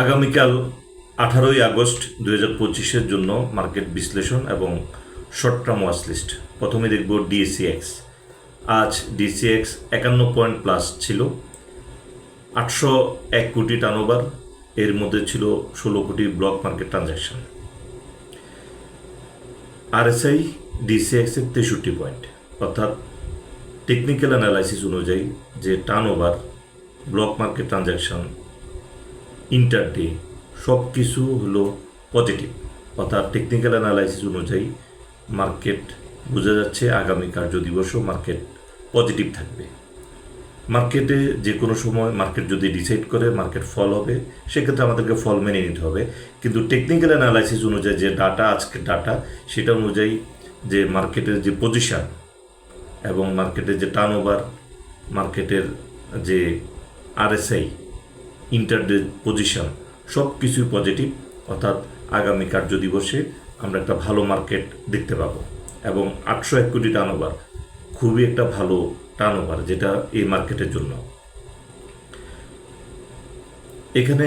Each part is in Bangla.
আগামীকাল আঠারোই আগস্ট দুই হাজার পঁচিশের জন্য মার্কেট বিশ্লেষণ এবং শর্ট টার্ম ওয়াচ লিস্ট প্রথমে দেখব ডিএসিএক্স আজ ডিসিএক্স একান্ন পয়েন্ট প্লাস ছিল, আটশো এক কোটি টার্নওভার এর মধ্যে ছিল ষোলো কোটি block market transaction RSI DCX এর তেষট্টি পয়েন্ট, অর্থাৎ টেকনিক্যাল অ্যানালাইসিস অনুযায়ী যে turnover block market transaction intraday সব কিছু হলো পজিটিভ অর্থাৎ টেকনিক্যাল অ্যানালাইসিস অনুযায়ী মার্কেট বোঝা যাচ্ছে আগামী কার্য দিবসও মার্কেট পজিটিভ থাকবে। মার্কেটে যে কোনো সময় মার্কেট যদি ডিসাইড করে মার্কেট ফল হবে, সেক্ষেত্রে আমাদেরকে ফল মেনে নিতে হবে। কিন্তু টেকনিক্যাল অ্যানালাইসিস অনুযায়ী যে ডাটা আজকে ডাটা সেটা অনুযায়ী যে মার্কেটের যে পজিশন এবং মার্কেটের যে টার্ন ওভার মার্কেটের যে আরএসআই ইন্টারডে পজিশন সব কিছুই পজিটিভ, অর্থাৎ আগামী কার্য দিবসে আমরা একটা ভালো মার্কেট দেখতে পাবো। এবং আটশো এক কোটি টার্ন ওভার খুবই একটা ভালো টার্ন ওভার যেটা এই মার্কেটের জন্য। এখানে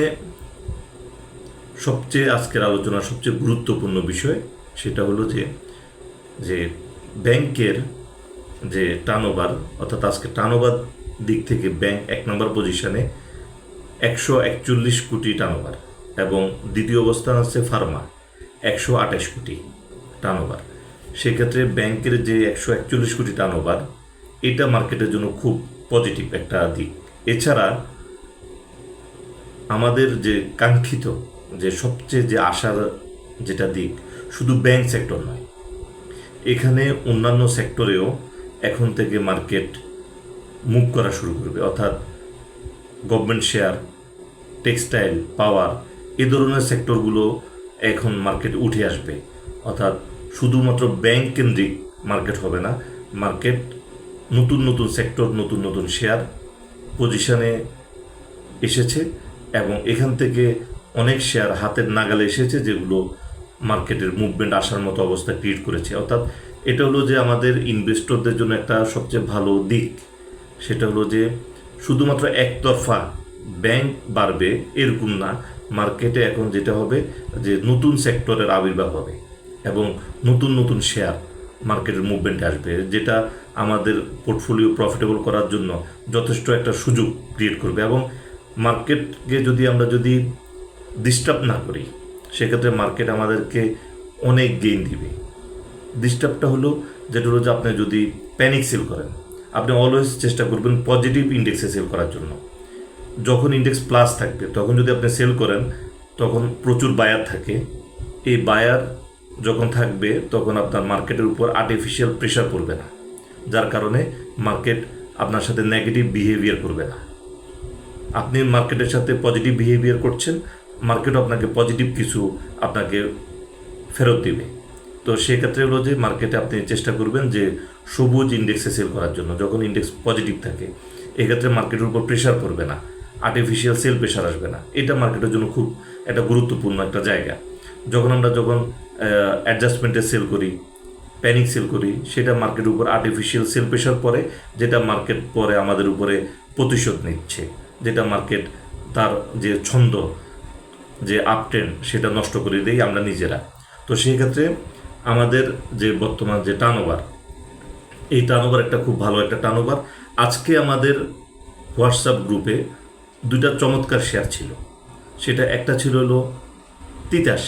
সবচেয়ে আজকের আলোচনার সবচেয়ে গুরুত্বপূর্ণ বিষয় সেটা হলো যে যে ব্যাংকের যে টার্নওভার অর্থাৎ আজকে টার্নওভার দিক থেকে ব্যাংক এক নম্বর পজিশনে একশো একচল্লিশ কোটি টার্নওভার এবং দ্বিতীয় অবস্থান আছে ফার্মা, একশো আঠাশ কোটি টার্নওভার সেক্ষেত্রে ব্যাংকের যে একশো একচল্লিশ কোটি টার্নওভার এটা মার্কেটের জন্য খুব পজিটিভ একটা দিক। এছাড়া আমাদের যে কাঙ্ক্ষিত, যে সবচেয়ে যে আশার যেটা দিক, শুধু ব্যাংক সেক্টর নয়, এখানে অন্যান্য সেক্টরেও এখন থেকে মার্কেট মুভ করা শুরু করবে। অর্থাৎ গভর্নমেন্ট শেয়ার টেক্সটাইল পাওয়ার এ ধরনের সেক্টরগুলো এখন মার্কেটে উঠে আসবে। অর্থাৎ শুধুমাত্র ব্যাংক কেন্দ্রিক মার্কেট হবে না মার্কেট নতুন নতুন সেক্টর নতুন নতুন শেয়ার পজিশনে এসেছে এবং এখান থেকে অনেক শেয়ার হাতের নাগালে এসেছে যেগুলো মার্কেটের মুভমেন্ট আসার মতো অবস্থা ক্রিয়েট করেছে। অর্থাৎ এটা হলো যে আমাদের ইনভেস্টরদের জন্য একটা সবচেয়ে ভালো দিক। সেটা হলো যে শুধুমাত্র একতরফা ব্যাংক বাড়বে এরকম না। মার্কেটে এখন যেটা হবে যে নতুন সেক্টরের আবির্ভাব হবে এবং নতুন নতুন শেয়ার মার্কেটের মুভমেন্টে আসবে, যেটা আমাদের পোর্টফোলিও প্রফিটেবল করার জন্য যথেষ্ট একটা সুযোগ ক্রিয়েট করবে এবং মার্কেটকে যদি আমরা যদি ডিস্টার্ব না করি, সেক্ষেত্রে মার্কেট আমাদেরকে অনেক গেইন দিবে। ডিস্টার্বটা হলো যেটা হলো যে আপনি যদি প্যানিক সেল করেন আপনি অলওয়েজ চেষ্টা করবেন পজিটিভ ইন্ডেক্সে সেল করার জন্য। যখন ইন্ডেক্স প্লাস থাকবে, তখন যদি আপনি সেল করেন, তখন প্রচুর বায়ার থাকে। এই বায়ার যখন থাকবে, তখন আপনার মার্কেটের উপর আর্টিফিশিয়াল প্রেশার পড়বে না। যার কারণে মার্কেট আপনার সাথে নেগেটিভ বিহেভিয়ার করবে না। আপনি মার্কেটের সাথে পজিটিভ বিহেভিয়ার করছেন মার্কেটও আপনাকে পজিটিভ কিছু আপনাকে ফেরত দিবে। তো সেক্ষেত্রে হলো যে মার্কেটে আপনি চেষ্টা করবেন যে সবুজ ইন্ডেক্সে সেল করার জন্য। যখন ইন্ডেক্স পজিটিভ থাকে, এক্ষেত্রে মার্কেটের উপর প্রেশার পড়বে না। আর্টিফিশিয়াল সেল প্রেশার আসবে না। এটা মার্কেটের জন্য খুব একটা গুরুত্বপূর্ণ একটা জায়গা। যখন আমরা যখন অ্যাডজাস্টমেন্টে সেল করি প্যানিক সেল করি, সেটা মার্কেটের উপর আর্টিফিশিয়াল সেল প্রেশার পড়ে, যেটা মার্কেট পরে আমাদের উপরে প্রতিশোধ নিচ্ছে। যেটা মার্কেট তার যে ছন্দ, যে আপট্রেন্ড সেটা নষ্ট করে দেই আমরা নিজেরা। তো সেই ক্ষেত্রে আমাদের যে বর্তমান যে টার্নওভার এই টার্নওভার একটা খুব ভালো একটা টার্নওভার আজকে আমাদের হোয়াটসঅ্যাপ গ্রুপে দুইটা চমৎকার শেয়ার ছিল। সেটা একটা ছিল হলো তিতাস।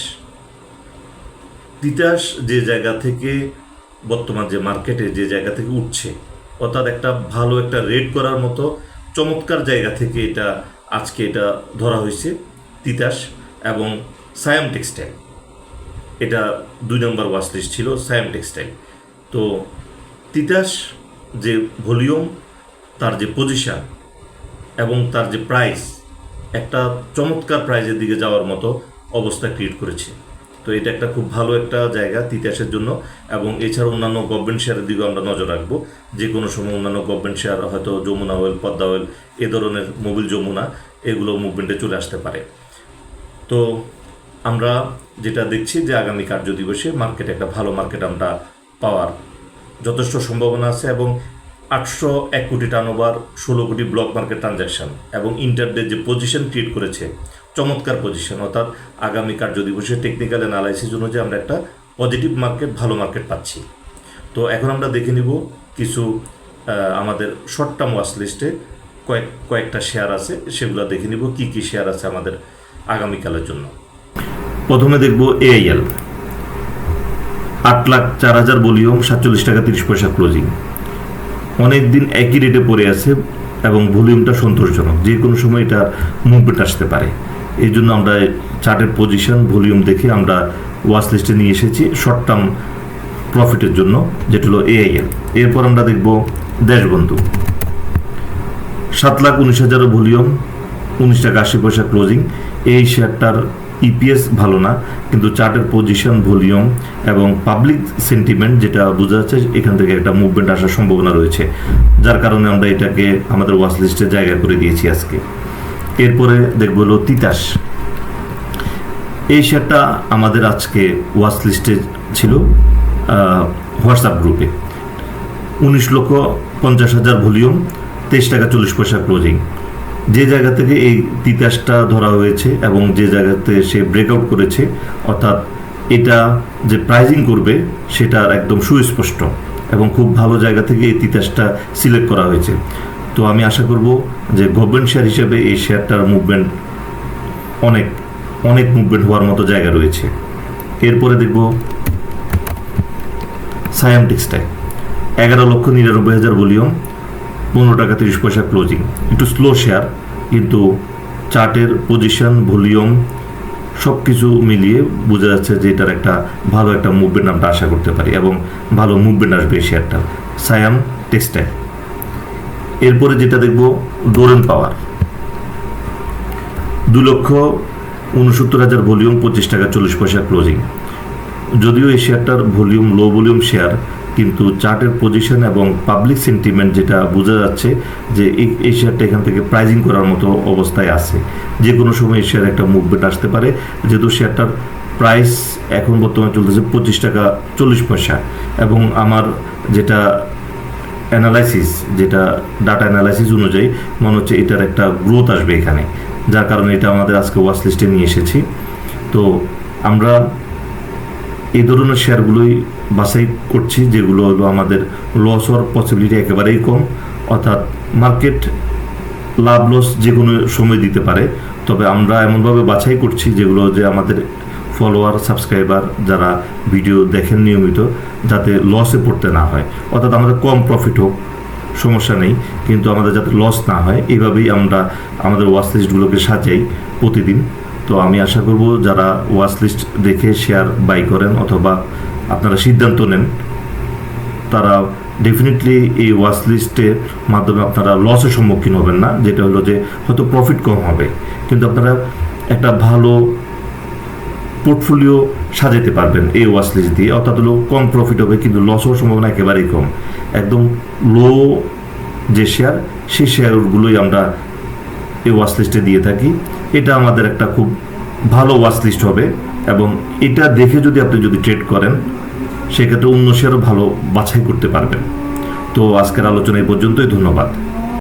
তিতাস যে জায়গা থেকে বর্তমান যে মার্কেটে যে জায়গা থেকে উঠছে, অর্থাৎ একটা ভালো একটা রেড করার মতো চমৎকার জায়গা থেকে এটা আজকে এটা ধরা হয়েছে তিতাস এবং সায়াম টেক্সটাইল এটা দুই নম্বর ওয়াচ লিস্ট ছিল সায়াম টেক্সটাইল তো তিতাস যে ভলিউম, তার যে পজিশন এবং তার যে প্রাইস একটা চমৎকার প্রাইজের দিকে যাওয়ার মতো অবস্থা ক্রিয়েট করেছে। তো এটা একটা খুব ভালো একটা জায়গা তিতাসের জন্য এবং এছাড়া অন্যান্য গভর্নমেন্ট শেয়ারের দিকেও আমরা নজর রাখব। যে কোনো সময় অন্যান্য গভর্নমেন্ট শেয়ার হয়তো যমুনা ওয়েল পদ্মা ওয়েল এ ধরনের মোবিল যমুনা, এগুলো মুভমেন্টে চলে আসতে পারে। তো আমরা যেটা দেখছি যে আগামী কার্য দিবসে মার্কেটে একটা ভালো মার্কেট আমরা পাওয়ার যথেষ্ট সম্ভাবনা আছে এবং আটশো এক কোটি টার্নওভার ষোলো কোটি ব্লক মার্কেট ট্রানজ্যাকশন এবং ইন্টারডে যে পজিশন ক্রিয়েট করেছে, চমৎকার পজিশন অর্থাৎ আগামী কার্য দিবসে টেকনিক্যাল অ্যানালাইসিস অনুযায়ী আমরা একটা পজিটিভ মার্কেট ভালো মার্কেট পাচ্ছি। তো এখন আমরা দেখে নিব কিছু আমাদের শর্ট টার্ম ওয়াচ লিস্টে কয়েক, কয়েকটা শেয়ার আছে, সেগুলো দেখে নিব কি কি শেয়ার আছে আমাদের আগামীকালের জন্য। প্রথমে দেখব এআইএল আট লাখ চার হাজার ভলিউম, সাতচল্লিশ টাকা তিরিশ পয়সা ক্লোজিং। অনেক দিন একই রেটে পড়ে আছে এবং ভলিউমটা সন্তোষজনক। যে কোনো সময় এটা মুভমেন্ট আসতে পারে। এই জন্য আমরা চার্টের পজিশন ভলিউম দেখে আমরা ওয়াচ লিস্টে নিয়ে এসেছি শর্ট টার্ম প্রফিটের জন্য, যেটা হলো এআইএল এরপর আমরা দেখব দেশবন্ধু। সাত লাখ উনিশ হাজার ভলিউম, উনিশ টাকা আশি পয়সা ক্লোজিং। এই শেয়ারটার ইপিএস ভালো না, কিন্তু চার্টের পজিশন ভলিউম এবং পাবলিক সেন্টিমেন্ট যেটা বোঝা যাচ্ছে এখান থেকে একটা মুভমেন্ট আসার সম্ভাবনা রয়েছে। যার কারণে আমরা এটাকে আমাদের ওয়াচ লিস্টে জায়গা করে দিয়েছি আজকে। এরপরে দেখব হলো তিতাস। এই শেয়ারটা আমাদের আজকে ওয়াচ লিস্টে ছিল হোয়াটসঅ্যাপ গ্রুপে উনিশ লক্ষ পঞ্চাশ হাজার ভলিউম, তেইশ টাকা চল্লিশ পয়সা ক্লোজিং যে জায়গা থেকে এই তিতাসটা ধরা হয়েছে এবং যে জায়গাতে সে ব্রেকআউট করেছে, অর্থাৎ এটা যে প্রাইজিং করবে সেটা একদম সুস্পষ্ট এবং খুব ভালো জায়গা থেকে এই তিতাসটা সিলেক্ট করা হয়েছে। তো আমি আশা করব যে গভর্নমেন্ট শেয়ার হিসেবে এই শেয়ারটার মুভমেন্ট অনেক অনেক মুভমেন্ট হওয়ার মতো জায়গা রয়েছে। এরপরে দেখব সায়াম টেক্সটাইল এগারো লক্ষ নিরানব্বই হাজার ভলিউম পনেরো টাকা তিরিশ পয়সা ক্লোজিং একটু স্লো শেয়ার কিন্তু চার্টের পজিশন ভলিউম সব কিছু মিলিয়ে বোঝা যাচ্ছে যে এটার একটা ভালো একটা মুভমেন্ট আমরা আশা করতে পারি এবং ভালো মুভমেন্ট আসবে এই শেয়ারটার সায়াম টেক্সটাইল এরপরে যেটা দেখব ডোরেন পাওয়ার দু লক্ষ উনসত্তর হাজার ভলিউম পঁচিশ টাকা চল্লিশ পয়সা ক্লোজিং যদিও এই শেয়ারটার ভলিউম লো ভলিউম শেয়ার কিন্তু চার্টের পজিশন এবং পাবলিক সেন্টিমেন্ট যেটা বোঝা যাচ্ছে যে এই শেয়ারটা এখান থেকে প্রাইজিং করার মতো অবস্থায় আছে। যে কোনো সময় এই শেয়ার একটা মুভমেন্ট আসতে পারে। যেহেতু শেয়ারটার প্রাইস এখন বর্তমানে চলতেছে পঁচিশ টাকা চল্লিশ পয়সা। এবং আমার যেটা অ্যানালাইসিস যেটা ডাটা অ্যানালাইসিস অনুযায়ী মনে হচ্ছে এটার একটা গ্রোথ আসবে এখানে। যার কারণে এটা আমাদের আজকে ওয়াচ লিস্টে নিয়ে এসেছি। তো আমরা এই ধরনের শেয়ারগুলোই বাছাই করছি, যেগুলো হলো আমাদের লস হওয়ার পসিবিলিটি একেবারেই কম, অর্থাৎ মার্কেট লাভ লস যে কোনো সময় দিতে পারে। তবে আমরা এমনভাবে বাছাই করছি, যেগুলো যে আমাদের ফলোয়ার সাবস্ক্রাইবার যারা ভিডিও দেখেন নিয়মিত, যাতে লসে পড়তে না হয়। অর্থাৎ আমাদের কম প্রফিট হোক, সমস্যা নেই, কিন্তু আমাদের যাতে লস না হয় এইভাবেই আমরা আমাদের ওয়াচ লিস্টগুলোকে সাজাই প্রতিদিন। তো আমি আশা করব, যারা ওয়াচ লিস্ট দেখে শেয়ার বাই করেন অথবা আপনারা সিদ্ধান্ত নেন। তারা ডেফিনেটলি এই ওয়াচ লিস্টের মাধ্যমে আপনারা লসের সম্মুখীন হবেন না, যেটা হলো যে হয়তো প্রফিট কম হবে। কিন্তু আপনারা একটা ভালো পোর্টফোলিও সাজাতে পারবেন এই ওয়াচ লিস্ট দিয়ে। অর্থাৎ হলো কম প্রফিট হবে, কিন্তু লস হওয়ার সম্ভাবনা একেবারেই কম। একদম লো যে শেয়ার সেই শেয়ারগুলোই আমরা এই ওয়াচ লিস্টে দিয়ে থাকি। এটা আমাদের একটা খুব ভালো ওয়াচ লিস্ট হবে এবং এটা দেখে যদি আপনি যদি ট্রেড করেন সেক্ষেত্রে অন্য শেয়ারও ভালো বাছাই করতে পারবেন। তো আজকের আলোচনা এই পর্যন্তই ধন্যবাদ।